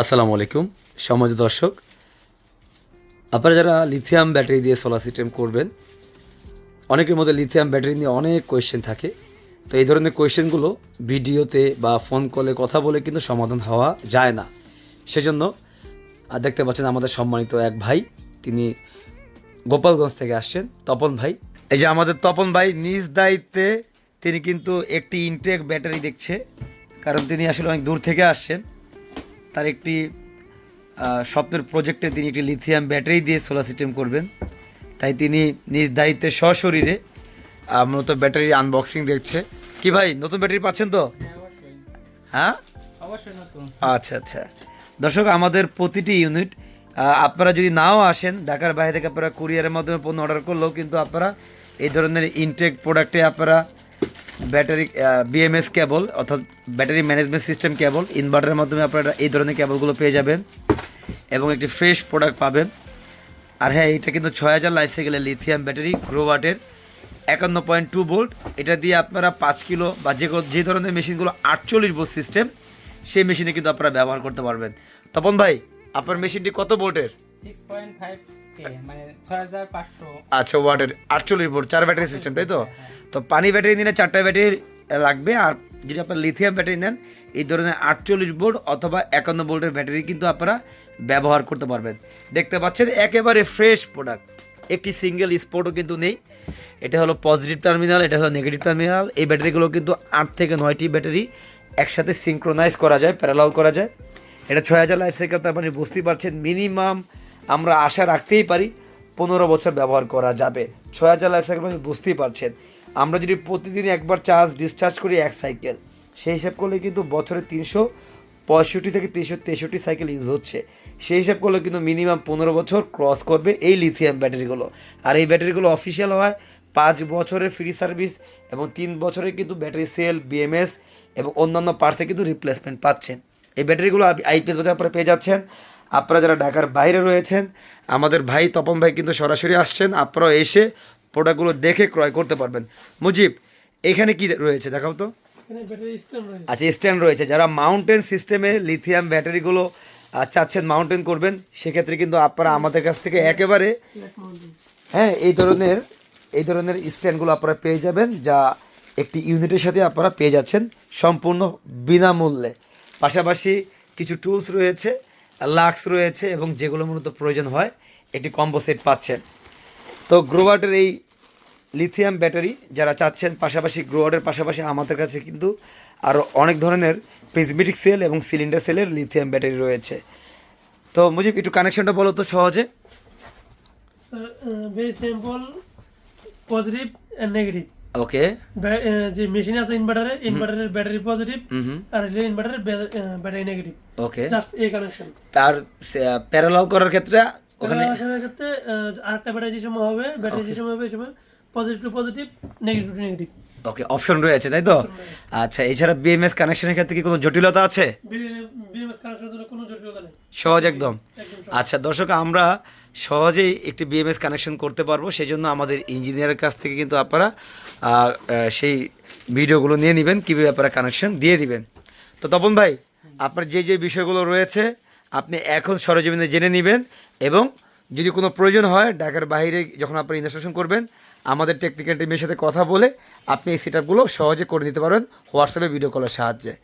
আসসালামু আলাইকুম সমাজ দর্শক। আপনারা যারা লিথিয়াম ব্যাটারি দিয়ে সোলার সিস্টেম করবেন, অনেকের মধ্যে লিথিয়াম ব্যাটারি নিয়ে অনেক কোয়েশ্চেন থাকে। তো এই ধরনের কোয়েশ্চেনগুলো ভিডিওতে বা ফোন কলে কথা বলে কিন্তু সমাধান হওয়া যায় না। সেজন্য দেখতে পাচ্ছেন আমাদের সম্মানিত এক ভাই, তিনি গোপালগঞ্জ থেকে আসছেন, তপন ভাই। এই যে আমাদের তপন ভাই নিজ দায়িত্বে তিনি কিন্তু একটি ইনটেক ব্যাটারি দেখছে, কারণ তিনি আসলে অনেক দূর থেকে আসছেন। তার একটি স্বপ্নের প্রজেক্টে তিনি একটি লিথিয়াম ব্যাটারি দিয়ে সোলার সিস্টেম করবেন। তাই তিনি নিজ দায়িত্বে সশরীরে মূলত ব্যাটারি আনবক্সিং দেখছে। কি ভাই নতুন ব্যাটারি পাচ্ছেন তো? হ্যাঁ অবশ্যই। আচ্ছা আচ্ছা। দর্শক আমাদের প্রতিটি ইউনিট আপনারা যদি নাও আসেন ঢাকার বাইরে থেকে আপনারা কুরিয়ারের মাধ্যমে পণ্য অর্ডার করলেও কিন্তু আপনারা এই ধরনের ইনটেক প্রোডাক্টে আপনারা ব্যাটারি বিএমএস কেবল অর্থাৎ ব্যাটারি ম্যানেজমেন্ট সিস্টেম কেবল ইনভার্টারের মাধ্যমে আপনারা এই ধরনের কেবলগুলো পেয়ে যাবেন এবং একটি ফ্রেশ প্রোডাক্ট পাবেন। আর হ্যাঁ এটা কিন্তু ছয় হাজার লাইফ সাইকেলের লিথিয়াম ব্যাটারি গ্রোওয়াটের একান্ন পয়েন্ট টু ভোল্ট এটা দিয়ে আপনারা পাঁচ কিলো বা যে যে ধরনের মেশিনগুলো আটচল্লিশ ভোল্ট সিস্টেম সেই মেশিনে কিন্তু আপনারা ব্যবহার করতে পারবেন। তপন ভাই, আপনার মেশিনটি কত ভোল্টের মানে আচ্ছা ওয়াটের আটচল্লিশ ভোল্ট চার ব্যাটারি সিস্টেম তাই তো? তো পানি ব্যাটারি নিলে চারটা ব্যাটারি লাগবে আর যদি আপনার লিথিয়াম ব্যাটারি নেন এই ধরনের আটচল্লিশ ভোল্ট অথবা একান্ন ভোল্টের ব্যাটারি কিন্তু আপনারা ব্যবহার করতে পারবেন। দেখতে পাচ্ছেন একেবারে ফ্রেশ প্রোডাক্ট একটি সিঙ্গেল স্পটও কিন্তু নেই। এটা হলো পজিটিভ টার্মিনাল এটা হলো নেগেটিভ টার্মিনাল এই ব্যাটারিগুলো কিন্তু আট থেকে নয়টি ব্যাটারি একসাথে সিঙ্ক্রোনাইজ করা যায় প্যারালাল করা যায়। এটা ছয় হাজার লাইফ সাইকেল তার মানে বুঝতেই পারছেন মিনিমাম আমরা আশা রাখতেই পারি পনেরো বছর ব্যবহার করা যাবে। ছয় হাজার লাইফ সাইকেল মানে বুঝতেই পারছেন। আমরা যদি প্রতিদিন একবার চার্জ ডিসচার্জ করি এক সাইকেল সেই হিসাব করলে কিন্তু বছরে তিনশো পঁয়ষট্টি থেকে তিনশো তেষট্টি সাইকেল ইউজ হচ্ছে। সেই হিসাব করলে কিন্তু মিনিমাম পনেরো বছর ক্রস করবে এই লিথিয়াম ব্যাটারিগুলো আর এই ব্যাটারিগুলো অফিসিয়াল হয় পাঁচ বছরের ফ্রি সার্ভিস এবং তিন বছরে কিন্তু ব্যাটারি সেল বিএমএস এবং অন্যান্য পার্টসে কিন্তু রিপ্লেসমেন্ট পাচ্ছেন। এই ব্যাটারিগুলো আইপিএস বাজার আপনারা পেয়ে যাচ্ছেন। আপনারা যারা ঢাকার বাইরে রয়েছেন আমাদের ভাই তপন ভাই কিন্তু সরাসরি আসছেন আপনারাও এসে প্রোডাক্টগুলো দেখে ক্রয় করতে পারবেন। মুজিব এখানে কি রয়েছে দেখাও তো। আচ্ছা স্ট্যান্ড রয়েছে। যারা মাউন্টেন সিস্টেমে লিথিয়াম ব্যাটারিগুলো চাচ্ছেন মাউন্টেন করবেন সেক্ষেত্রে কিন্তু আপনারা আমাদের কাছ থেকে একেবারে হ্যাঁ এই ধরনের এই ধরনের স্ট্যান্ডগুলো আপনারা পেয়ে যাবেন যা একটি ইউনিটের সাথে আপনারা পেয়ে যাচ্ছেন সম্পূর্ণ বিনামূল্যে। পাশাপাশি কিছু টুলস রয়েছে। লাক্স রয়েছে এবং যেগুলো মূলত প্রয়োজন হয়, একটি কম্বো সেট পাচ্ছেন। তো গ্রোয়াটের এই লিথিয়াম ব্যাটারি যারা চাচ্ছেন, পাশাপাশি গ্রোয়াটের পাশাপাশি আমাদের কাছে কিন্তু আরও অনেক ধরনের প্রিজমেটিক সেল এবং সিলিন্ডার সেলের লিথিয়াম ব্যাটারি রয়েছে। তো মুজিব, একটু কানেকশনটা বলো তো সহজে। Very simple positive end negative okay যে মেশিন আছে ইনভার্টারে ইনভার্টারের ব্যাটারি পজিটিভ আর রিলে ইনভার্টারের ব্যাটারি নেগেটিভ ওকে জাস্ট এই কানেকশন তার প্যারালাল করার ক্ষেত্রে ওখানে ক্ষেত্রে আরেকটা ব্যাটারি যে সময় হবে ব্যাটারি যে সময় হবে এই সময় positive to positive negative to negative okay option রয়েছে তাই তো? আচ্ছা এছাড়া বিএমএস কানেকশনের ক্ষেত্রে কি কোনো জটিলতা আছে? বিএমএস কানেকশনের কোনো জটিলতা নেই। সহজ একদম। আচ্ছা দর্শক আমরা সহজেই একটি বিএমএস কানেকশন করতে পারব সেই জন্য আমাদের ইঞ্জিনিয়ারের কাছ থেকে কিন্তু আপনারা সেই ভিডিওগুলো নিয়ে নেবেন কীভাবে আপনারা কানেকশন দিয়ে দিবেন। তো তপন ভাই আপনার যে যে বিষয়গুলো রয়েছে আপনি এখন সরজমিনে জেনে নেবেন এবং যদি কোনো প্রয়োজন হয়, ঢাকার বাইরে যখন আপনারা ইনস্টলেশন করবেন, আমাদের টেকনিক্যাল টিমের সাথে কথা বলে আপনি এই সেট সহজে করে নিতে পারবেন হোয়াটসঅ্যাপে ভিডিও কলের সাহায্যে।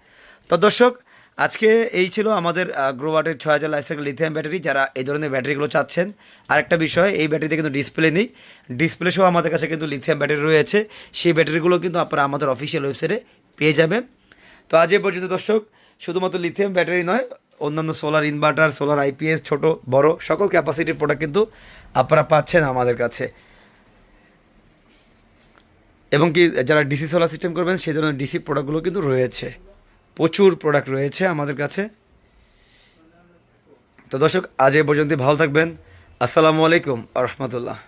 তো দর্শক, আজকে এই ছিল আমাদের গ্রোওয়াটের ছয় হাজার লাইফ সাইকেল লিথিয়াম ব্যাটারি যারা এই ধরনের ব্যাটারিগুলো চাচ্ছেন। আরেকটা বিষয়, এই ব্যাটারিতে কিন্তু ডিসপ্লে নেই। ডিসপ্লে সহ আমাদের কাছে কিন্তু লিথিয়াম ব্যাটারি রয়েছে। সেই ব্যাটারিগুলো কিন্তু আপনারা আমাদের অফিসিয়াল ওয়েবসাইটে পেয়ে যাবেন। তো আজ এই পর্যন্ত দর্শক, শুধুমাত্র লিথিয়াম ব্যাটারি নয় অন্যান্য সোলার ইনভার্টার সোলার আইপিএস ছোট, বড়, সকল ক্যাপাসিটির প্রোডাক্ট কিন্তু আপনারা পাচ্ছেন আমাদের কাছে। এবং কি যারা ডিসি সোলার সিস্টেম করবেন, সেই ধরনের ডিসি প্রোডাক্টগুলো কিন্তু রয়েছে। প্রচুর প্রোডাক্ট রয়েছে আমাদের কাছে। তো দর্শক, আজ এ পর্যন্ত ভালো থাকবেন। আসসালামু আলাইকুম আ রহমতুল্লাহ।